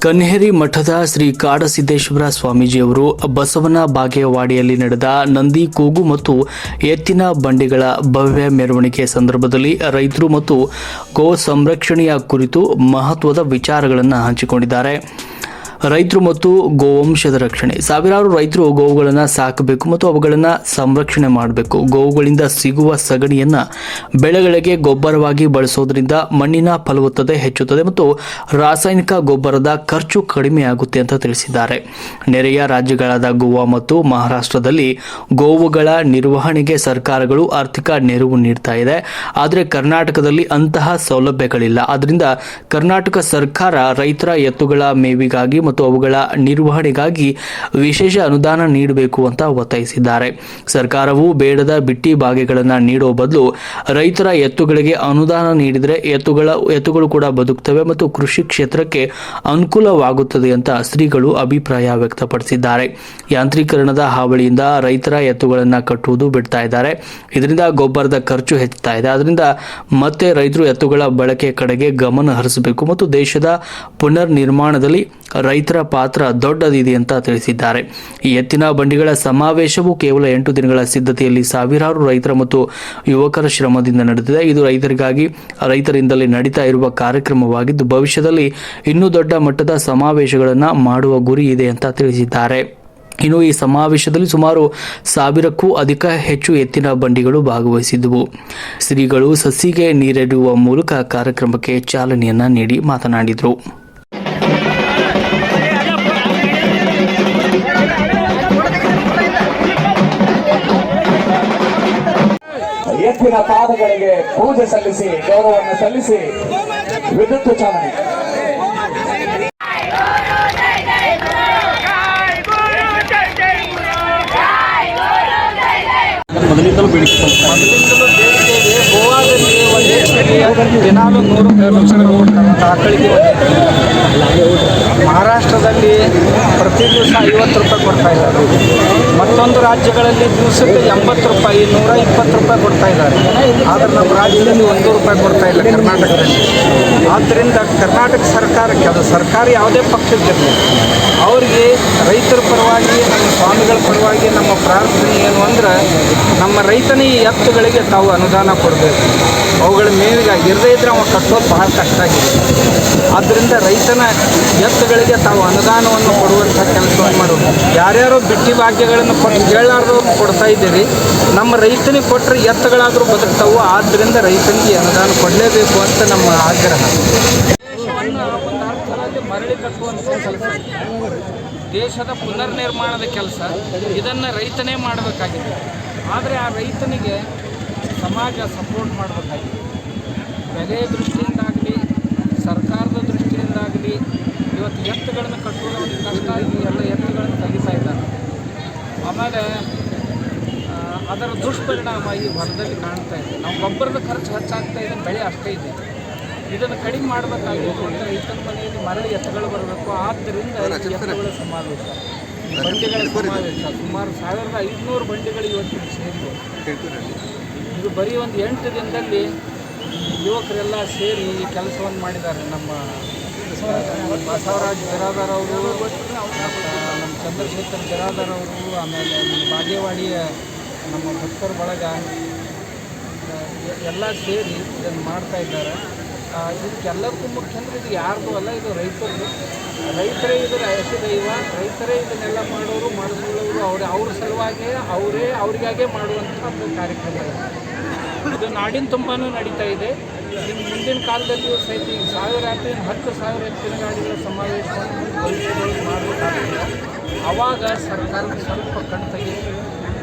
ಕನ್ನೇರಿ ಮಠದ ಶ್ರೀ ಕಾಡಸಿದ್ದೇಶ್ವರ ಸ್ವಾಮೀಜಿಯವರು ಬಸವನ ಬಾಗೇವಾಡಿಯಲ್ಲಿ ನಡೆದ ನಂದಿ ಕೂಗು ಮತ್ತು ಎತ್ತಿನ ಬಂಡಿಗಳ ಭವ್ಯ ಮೆರವಣಿಗೆ ಸಂದರ್ಭದಲ್ಲಿ ರೈತರು ಮತ್ತು ಗೋ ಸಂರಕ್ಷಣೆಯ ಕುರಿತು ಮಹತ್ವದ ವಿಚಾರಗಳನ್ನು ಹಂಚಿಕೊಂಡಿದ್ದಾರೆ. ರೈತರು ಮತ್ತು ಗೋವಂಶದ ರಕ್ಷಣೆ. ಸಾವಿರಾರು ರೈತರು ಗೋವುಗಳನ್ನು ಸಾಕಬೇಕು ಮತ್ತು ಅವುಗಳನ್ನು ಸಂರಕ್ಷಣೆ ಮಾಡಬೇಕು. ಗೋವುಗಳಿಂದ ಸಿಗುವ ಸಗಣಿಯನ್ನ ಬೆಳೆಗಳಿಗೆ ಗೊಬ್ಬರವಾಗಿ ಬಳಸೋದ್ರಿಂದ ಮಣ್ಣಿನ ಫಲವತ್ತತೆ ಹೆಚ್ಚುತ್ತದೆ ಮತ್ತು ರಾಸಾಯನಿಕ ಗೊಬ್ಬರದ ಖರ್ಚು ಕಡಿಮೆಯಾಗುತ್ತೆ ಅಂತ ತಿಳಿಸಿದ್ದಾರೆ. ನೆರೆಯ ರಾಜ್ಯಗಳಾದ ಗೋವಾ ಮತ್ತು ಮಹಾರಾಷ್ಟ್ರದಲ್ಲಿ ಗೋವುಗಳ ನಿರ್ವಹಣೆಗೆ ಸರ್ಕಾರಗಳು ಆರ್ಥಿಕ ನೆರವು ನೀಡ್ತಾ ಇದೆ. ಆದರೆ ಕರ್ನಾಟಕದಲ್ಲಿ ಅಂತಹ ಸೌಲಭ್ಯಗಳಿಲ್ಲ. ಆದ್ದರಿಂದ ಕರ್ನಾಟಕ ಸರ್ಕಾರ ರೈತರ ಎತ್ತುಗಳ ಮೇವಿಗಾಗಿ ಮತ್ತು ಅವುಗಳ ನಿರ್ವಹಣೆಗಾಗಿ ವಿಶೇಷ ಅನುದಾನ ನೀಡಬೇಕು ಅಂತ ಒತ್ತಾಯಿಸಿದ್ದಾರೆ. ಸರ್ಕಾರವು ಬೇಡದ ಬಿಟ್ಟಿ ಬಾಗೆಗಳನ್ನು ನೀಡೋ ಬದಲು ರೈತರ ಎತ್ತುಗಳಿಗೆ ಅನುದಾನ ನೀಡಿದರೆ ಎತ್ತುಗಳ, ಎತ್ತುಗಳು ಕೂಡ ಬದುಕ್ತವೆ ಮತ್ತು ಕೃಷಿ ಕ್ಷೇತ್ರಕ್ಕೆ ಅನುಕೂಲವಾಗುತ್ತದೆ ಅಂತ ಶ್ರೀಗಳು ಅಭಿಪ್ರಾಯ ವ್ಯಕ್ತಪಡಿಸಿದ್ದಾರೆ. ಯಾಂತ್ರೀಕರಣದ ಹಾವಳಿಯಿಂದ ರೈತರ ಎತ್ತುಗಳನ್ನು ಕಟ್ಟುವುದು ಬಿಡ್ತಾ ಇದ್ದಾರೆ. ಇದರಿಂದ ಗೊಬ್ಬರದ ಖರ್ಚು ಹೆಚ್ಚುತ್ತಾ ಇದೆ. ಅದರಿಂದ ಮತ್ತೆ ರೈತರು ಎತ್ತುಗಳ ಬಳಕೆ ಕಡೆಗೆ ಗಮನ ಹರಿಸಬೇಕು ಮತ್ತು ದೇಶದ ಪುನರ್ ನಿರ್ಮಾಣದಲ್ಲಿ ರೈತರ ಪಾತ್ರ ದೊಡ್ಡದಿದೆ ಅಂತ ತಿಳಿಸಿದ್ದಾರೆ. ಈ ಎತ್ತಿನ ಬಂಡಿಗಳ ಸಮಾವೇಶವು ಕೇವಲ ಎಂಟು ದಿನಗಳ ಸಿದ್ಧತೆಯಲ್ಲಿ ಸಾವಿರಾರು ರೈತರ ಮತ್ತು ಯುವಕರ ಶ್ರಮದಿಂದ ನಡೆದಿದೆ. ಇದು ರೈತರಿಗಾಗಿ, ರೈತರಿಂದಲೇ ನಡೀತಾ ಇರುವ ಕಾರ್ಯಕ್ರಮವಾಗಿದ್ದು, ಭವಿಷ್ಯದಲ್ಲಿ ಇನ್ನೂ ದೊಡ್ಡ ಮಟ್ಟದ ಸಮಾವೇಶಗಳನ್ನು ಮಾಡುವ ಗುರಿ ಇದೆ ಅಂತ ತಿಳಿಸಿದ್ದಾರೆ. ಇನ್ನು ಈ ಸಮಾವೇಶದಲ್ಲಿ ಸುಮಾರು ಸಾವಿರಕ್ಕೂ ಅಧಿಕ ಹೆಚ್ಚು ಎತ್ತಿನ ಬಂಡಿಗಳು ಭಾಗವಹಿಸಿದ್ದವು ಶ್ರೀಗಳು ಸಸಿಗೆ ನೀರೆಡುವ ಮೂಲಕ ಕಾರ್ಯಕ್ರಮಕ್ಕೆ ಚಾಲನೆಯನ್ನ ನೀಡಿ ಮಾತನಾಡಿದರು. ಎತ್ತಿನ ಪಾದಗಳಿಗೆ ಪೂಜೆ ಸಲ್ಲಿಸಿ, ಗೌರವವನ್ನು ಸಲ್ಲಿಸಿ ವಿದ್ಯುತ್ ಚಾಲನೆ ಮೊದಲಿಂದಲೂ ಬೇಡಿಕೆ ದಿನಾಲು ನೂರು ಲಕ್ಷ ಕೊಡ್ತಾರಂತ ಆಕಳಿಗೆ ಮಹಾರಾಷ್ಟ್ರದಲ್ಲಿ ಪ್ರತಿ ದಿವಸ ಐವತ್ತು ರೂಪಾಯಿ ಕೊಡ್ತಾ ಇದ್ದಾರೆ. ಮತ್ತೊಂದು ರಾಜ್ಯಗಳಲ್ಲಿ ದಿವಸಕ್ಕೆ ಎಂಬತ್ತು ರೂಪಾಯಿ, ನೂರ ಇಪ್ಪತ್ತು ರೂಪಾಯಿ ಕೊಡ್ತಾ ಇದ್ದಾರೆ. ಆದರೆ ನಮ್ಮ ರಾಜ್ಯದಲ್ಲಿ ಒಂದು ರೂಪಾಯಿ ಕೊಡ್ತಾ ಇಲ್ಲ ಕರ್ನಾಟಕದಲ್ಲಿ. ಆದ್ದರಿಂದ ಕರ್ನಾಟಕ ಸರ್ಕಾರಕ್ಕೆ, ಅದು ಸರ್ಕಾರ ಯಾವುದೇ ಪಕ್ಷದಲ್ಲಿ ಅವರಿಗೆ ರೈತರ ಪರವಾಗಿ, ನಮ್ಮ ಸ್ವಾಮಿಗಳ ಪರವಾಗಿ ನಮ್ಮ ಪ್ರಾರ್ಥನೆ ಏನು ಅಂದ್ರೆ ನಮ್ಮ ರೈತನ ಈ ಎತ್ತುಗಳಿಗೆ ತಾವು ಅನುದಾನ ಕೊಡಬೇಕು. ಅವುಗಳ ಮೇವಿಗೆ ಇರದೇ ಇದ್ರೆ ಅವನು ಕಟ್ಟೋದು ಬಹಳ ಕಷ್ಟ ಆಗಿದೆ. ಆದ್ದರಿಂದ ರೈತನ ಎತ್ತುಗಳಿಗೆ ತಾವು ಅನುದಾನವನ್ನು ಕೊಡುವಂಥ ಕೆಲಸವನ್ನು ಮಾಡೋದು. ಯಾರ್ಯಾರೋ ಬಿಟ್ಟಿ ಭಾಗ್ಯಗಳನ್ನು ಕೊಟ್ಟು ಕೇಳಾರ್ದವ್ರು ಕೊಡ್ತಾ ಇದ್ದೀರಿ ನಮ್ಮ ರೈತನಿಗೆ ಕೊಟ್ಟರೆ ಎತ್ತುಗಳಾದರೂ ಬದುಕ್ತಾವು ಆದ್ದರಿಂದ ರೈತನಿಗೆ ಅನುದಾನ ಕೊಡಲೇಬೇಕು ಅಂತ ನಮ್ಮ ಆಗ್ರಹ. ಮರಳಿ ಕಟ್ಟುವಂಥ ಕೆಲಸ ದೇಶದ ಪುನರ್ ನಿರ್ಮಾಣದ ಕೆಲಸ, ಇದನ್ನು ರೈತನೇ ಮಾಡಬೇಕಾಗಿದೆ. ಆದರೆ ಆ ರೈತನಿಗೆ ಸಮಾಜ ಸಪೋರ್ಟ್ ಮಾಡಬೇಕಾಗಿದೆ. ಬೆಲೆ ದೃಷ್ಟಿಯಿಂದಾಗಲಿ ಸರ್ಕಾರದ ದೃಷ್ಟಿಯಿಂದಾಗಲಿ ಇವತ್ತು ಎತ್ತುಗಳನ್ನು ಕಟ್ಟೋದು ಒಂದು ಕಷ್ಟ ಆಗಿ ಎಲ್ಲ ಎತ್ತುಗಳನ್ನು ತೆಗಿತಾ ಇದ್ದಾರೆ. ಆಮೇಲೆ ಅದರ ದುಷ್ಪರಿಣಾಮ ಈ ಹೊಲದಲ್ಲಿ ಕಾಣ್ತಾ ಇದೆ. ನಾವು ಗೊಬ್ಬರದ ಖರ್ಚು ಹೆಚ್ಚಾಗ್ತಾ ಇದೆ ಬೆಳೆ ಅಷ್ಟೇ ಇದೆ. ಇದನ್ನು ಕಡಿಮೆ ಮಾಡಬೇಕಾಗಿತ್ತು ಅಂದರೆ ರೈತನ ಮನೆಯಲ್ಲಿ ಮರಳಿ ಎತ್ತುಗಳು ಬರಬೇಕು. ಆದ್ದರಿಂದ ಎತ್ತುಗಳ ಸಮಾವೇಶ ಬಂಡಿಗಳ ಸಮಾವೇಶ ಸುಮಾರು ಸಾವಿರದ ಐದುನೂರು ಬಂಡಿಗಳು ಇವತ್ತು ಸೇರಿವೆ. ಇದು ಬರೀ ಒಂದು ಎಂಟು ದಿನದಲ್ಲಿ ಯುವಕರೆಲ್ಲ ಸೇರಿ ಈ ಕೆಲಸವನ್ನು ಮಾಡಿದ್ದಾರೆ. ನಮ್ಮ ಬಸವರಾಜ್ ಬಿರಾದಾರ್ ಅವರು, ನಮ್ಮ ಚಂದ್ರಶೇಖರ್ ಬಿರಾದಾರ್ ಅವರು, ಆಮೇಲೆ ಬಾಗೇವಾಡಿಯ ನಮ್ಮ ಭಕ್ತರ ಬಳಗ, ಎಲ್ಲ ಸೇರಿ ಇದನ್ನು ಮಾಡ್ತಾ ಇದ್ದಾರೆ. ಇದಕ್ಕೆಲ್ಲದಕ್ಕೂ ಮುಖ್ಯ ಅಂದರೆ ಇದು ಯಾರ್ದು ಅಲ್ಲ, ಇದು ರೈತರದು ರೈತರೇ ಇದರ ದೈವ, ರೈತರೇ ಇದನ್ನೆಲ್ಲ ಮಾಡೋರು ಮಾಡಿಸ್ಕೊಳ್ಳೋರು ಅವ್ರ ಅವ್ರ ಸಲುವಾಗಿ, ಅವರೇ ಅವರಿಗಾಗೇ ಮಾಡುವಂಥ ಒಂದು ಕಾರ್ಯಕ್ರಮ ಇದೆ. ಇದು ನಾಡಿನ ತುಂಬಾನು ನಡೀತಾ ಇದೆ. ಇನ್ನು ಮುಂದಿನ ಕಾಲದಲ್ಲಿಯೂ ಸಹಿತ ಈಗ ಸಾವಿರ ಎತ್ತಿನ ಹತ್ತು ಸಾವಿರ ಎತ್ತಿನ ಗಾಡಿಗಳ ಸಮಾವೇಶ ಮಾಡಬೇಕಾಗುತ್ತೆ ಆವಾಗ ಸರ್ಕಾರದ ಸ್ವಲ್ಪ ಕಣ್ ತೆಗಿ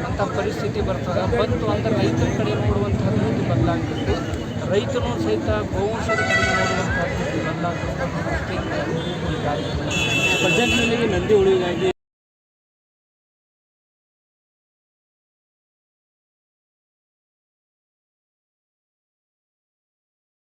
ಅಂಥ ಪರಿಸ್ಥಿತಿ ಬರ್ತದೆ. ಬಂತು ಅಂದರೆ ರೈತರ ಕಡೆ ನೋಡುವಂಥ ರೀತಿ ಬದಲಾಗಬೇಕು ರೈತನು ಸಹಿತ ಗೋವಂಶದ ಕಡೆ ನೋಡುವಂಥ ರೀತಿ ಬದಲಾಗಬೇಕು ಈ ನಂದಿ ಉಳಿಗಾಗಿ